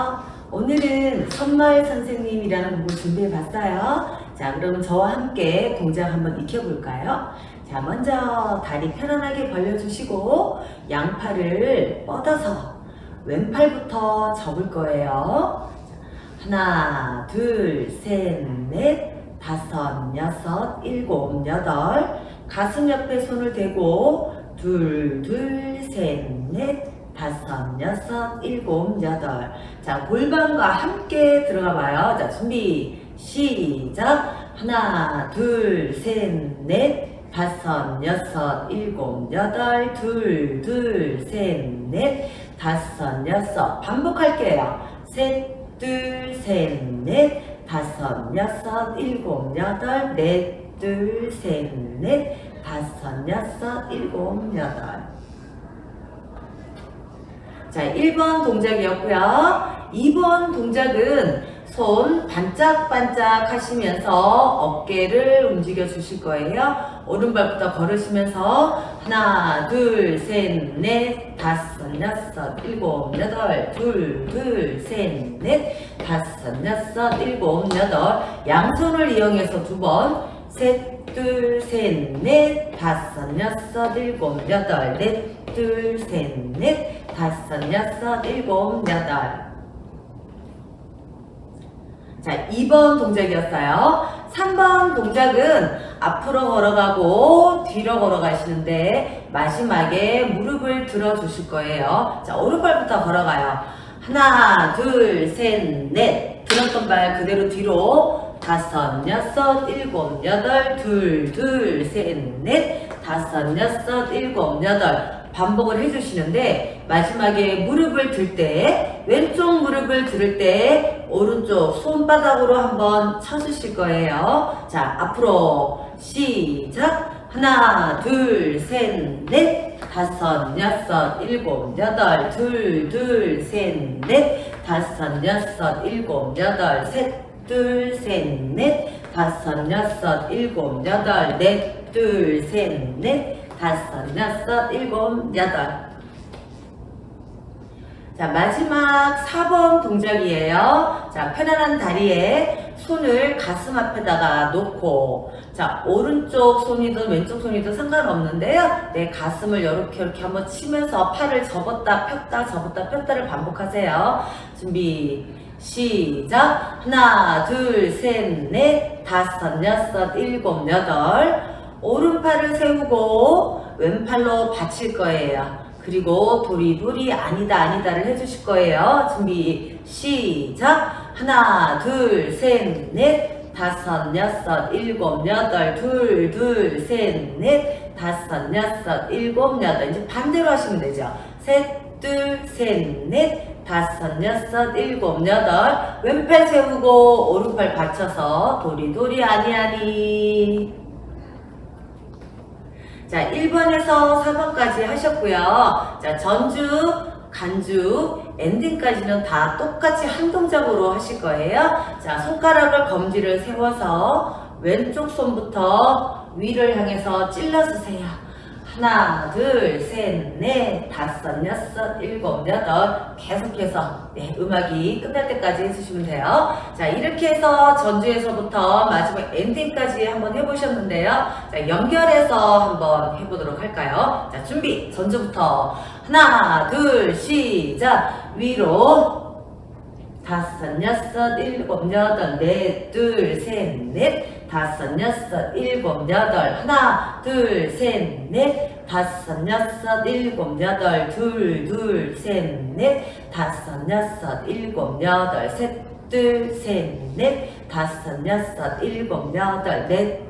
안녕하세요. 오늘은 선마을 선생님이라는 곡을 준비해 봤어요. 자, 그럼 저와 함께 동작 한번 익혀볼까요? 자, 먼저 다리 편안하게 벌려주시고 양팔을 뻗어서 왼팔부터 접을 거예요. 자, 하나, 둘, 셋, 넷, 다섯, 여섯, 일곱, 여덟. 가슴 옆에 손을 대고 둘, 둘, 셋, 넷, 다섯, 여섯, 일곱, 여덟. 자, 골반과 함께 들어가 봐요. 자, 준비, 시작. 하나, 둘, 셋, 넷, 다섯, 여섯, 일곱, 여덟, 둘, 둘, 셋, 넷, 다섯, 여섯. 반복할게요. 셋, 둘, 셋, 넷, 다섯, 여섯, 일곱, 여덟, 넷, 둘, 셋, 넷, 다섯, 여섯, 일곱, 여덟. 자, 1번 동작이었고요. 2번 동작은 손 반짝반짝 하시면서 어깨를 움직여 주실 거예요. 오른발부터 걸으시면서 하나, 둘, 셋, 넷, 다섯, 여섯, 일곱, 여덟, 둘, 둘, 셋, 넷, 다섯, 여섯, 일곱, 여덟. 양손을 이용해서 두 번, 셋, 둘, 셋, 넷, 다섯, 여섯, 일곱, 여덟, 넷, 둘, 셋, 넷, 다섯, 여섯, 일곱, 여덟. 자, 2번 동작이었어요. 3번 동작은 앞으로 걸어가고 뒤로 걸어가시는데 마지막에 무릎을 들어 주실 거예요. 자, 오른발부터 걸어가요. 하나, 둘, 셋, 넷. 들었던 발 그대로 뒤로. 다섯, 여섯, 일곱, 여덟, 둘, 둘, 셋, 넷. 다섯, 여섯, 일곱, 여덟. 반복을 해주시는데 마지막에 무릎을 들 때 왼쪽 무릎을 들을 때 오른쪽 손바닥으로 한번 쳐주실 거예요. 자 앞으로 시작. 하나 둘셋넷. 다섯 여섯 일곱 여덟. 둘둘셋 넷. 다섯 여섯 일곱 여덟. 셋 둘, 셋, 넷, 다섯, 여섯, 일곱, 여덟, 넷, 둘, 셋, 넷, 다섯, 여섯, 일곱, 여덟. 자, 마지막 4번 동작이에요. 자, 편안한 다리에 손을 가슴 앞에다가 놓고, 자, 오른쪽 손이든 왼쪽 손이든 상관없는데요. 내 가슴을 이렇게 이렇게 한번 치면서 팔을 접었다 폈다 접었다 폈다를 반복하세요. 준비. 시작. 하나, 둘, 셋, 넷, 다섯, 여섯, 일곱, 여덟. 오른팔을 세우고 왼팔로 받칠 거예요. 그리고 도리도리 아니다 아니다를 해주실 거예요. 준비 시작. 하나, 둘, 셋, 넷, 다섯, 여섯, 일곱, 여덟, 둘, 둘, 셋, 넷, 다섯, 여섯, 일곱, 여덟. 이제 반대로 하시면 되죠. 셋, 둘, 셋, 넷, 다섯, 여섯, 일곱, 여덟. 왼팔 세우고 오른팔 받쳐서 도리도리 아니 아니. 자, 1번에서 4번까지 하셨고요. 자, 전주, 간주, 엔딩까지는 다 똑같이 한 동작으로 하실 거예요. 자, 손가락을 검지를 세워서 왼쪽 손부터 위를 향해서 찔러주세요. 하나, 둘, 셋, 넷, 다섯, 여섯, 일곱, 여덟. 계속해서 네, 음악이 끝날 때까지 해주시면 돼요. 자, 이렇게 해서 전주에서부터 마지막 엔딩까지 한번 해보셨는데요. 자, 연결해서 한번 해보도록 할까요? 자, 준비! 전주부터 하나, 둘, 시작! 위로 다섯, 여섯, 일곱, 여덟, 넷, 둘, 셋, 넷, 다섯, 여섯, 일곱, 여덟, 하나, 둘, 셋, 넷, 다섯, 여섯, 일곱, 여덟, 둘, 둘, 셋, 넷, 다섯, 여섯, 일곱, 여덟, 셋, 둘, 셋, 넷, 다섯, 여섯, 일곱, 여덟, 넷,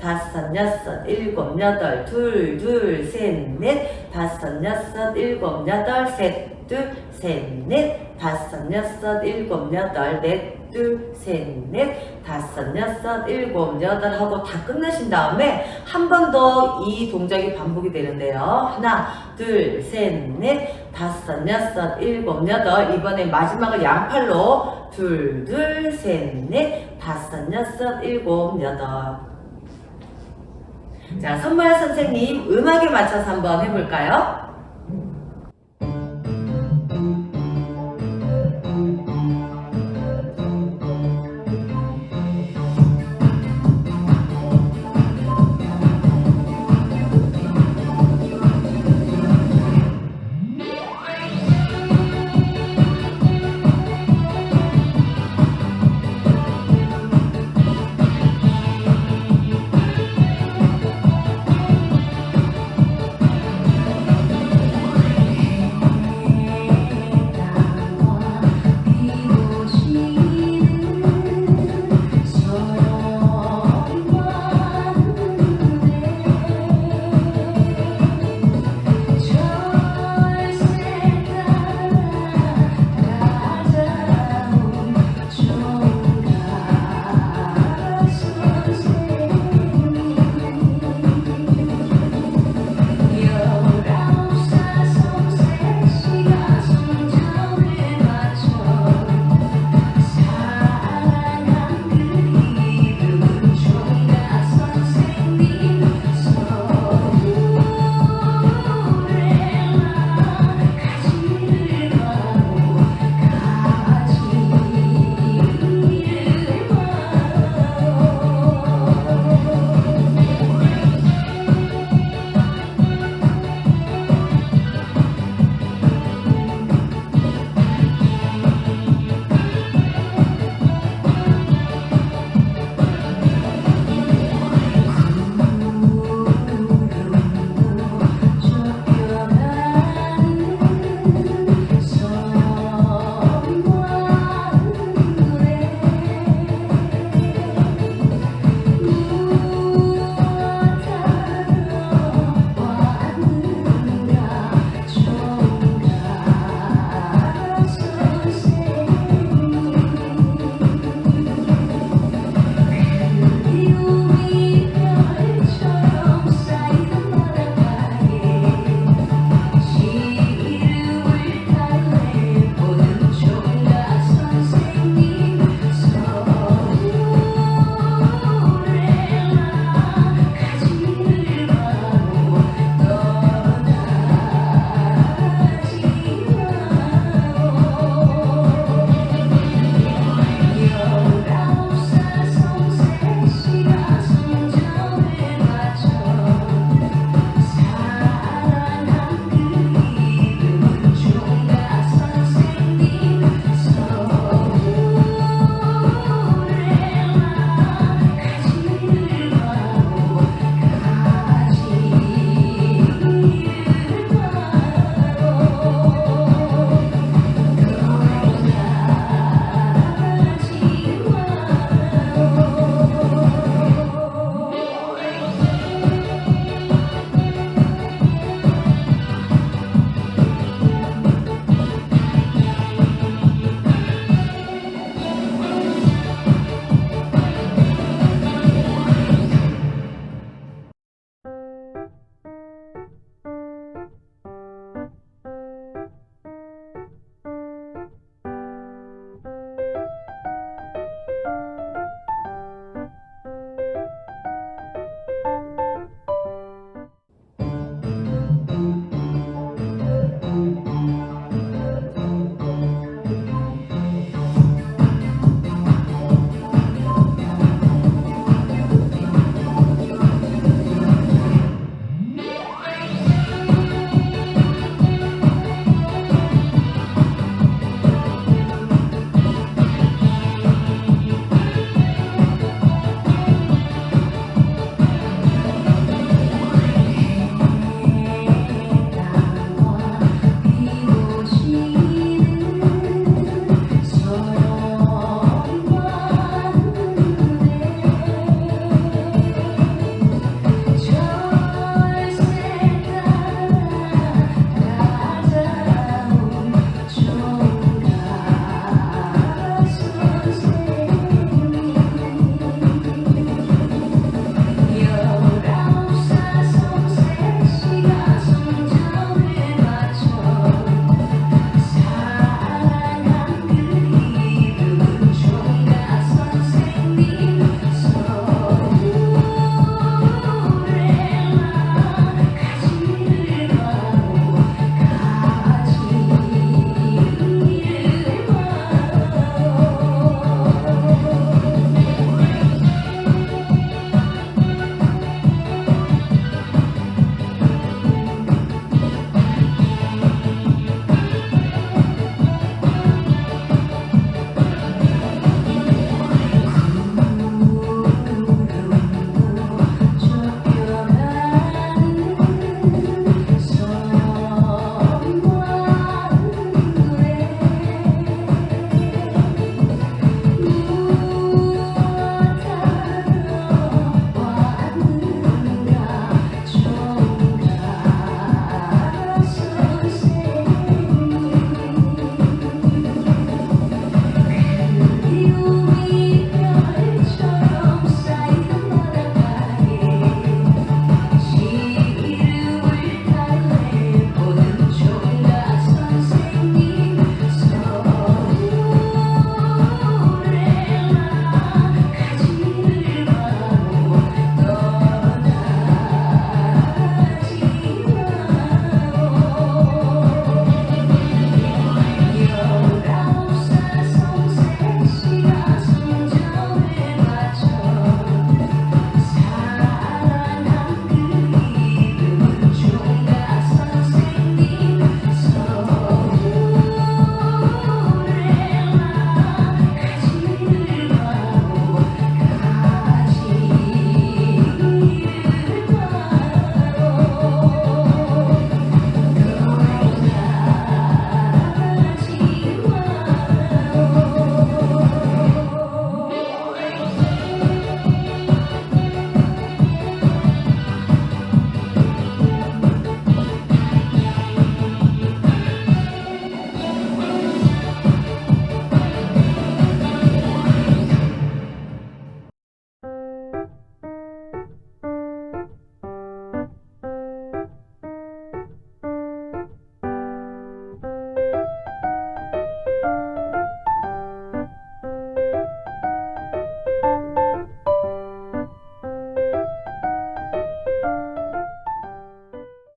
다섯, 여섯, 일곱, 여덟. 둘, 둘, 셋, 넷. 다섯, 여섯, 일곱, 여덟. 셋, 둘, 셋, 넷. 다섯, 여섯, 일곱, 여덟. 넷, 둘, 셋, 넷. 다섯, 여섯, 일곱, 여덟 하고 다 끝나신 다음에 한 번 더 이 동작이 반복이 되는데요. 하나, 둘, 셋, 넷. 다섯, 여섯, 일곱, 여덟. 이번에 마지막을 양팔로 둘, 둘, 셋, 넷, 다섯, 여섯, 일곱, 여덟. 자, 선물 선생님 음악에 맞춰서 한번 해볼까요?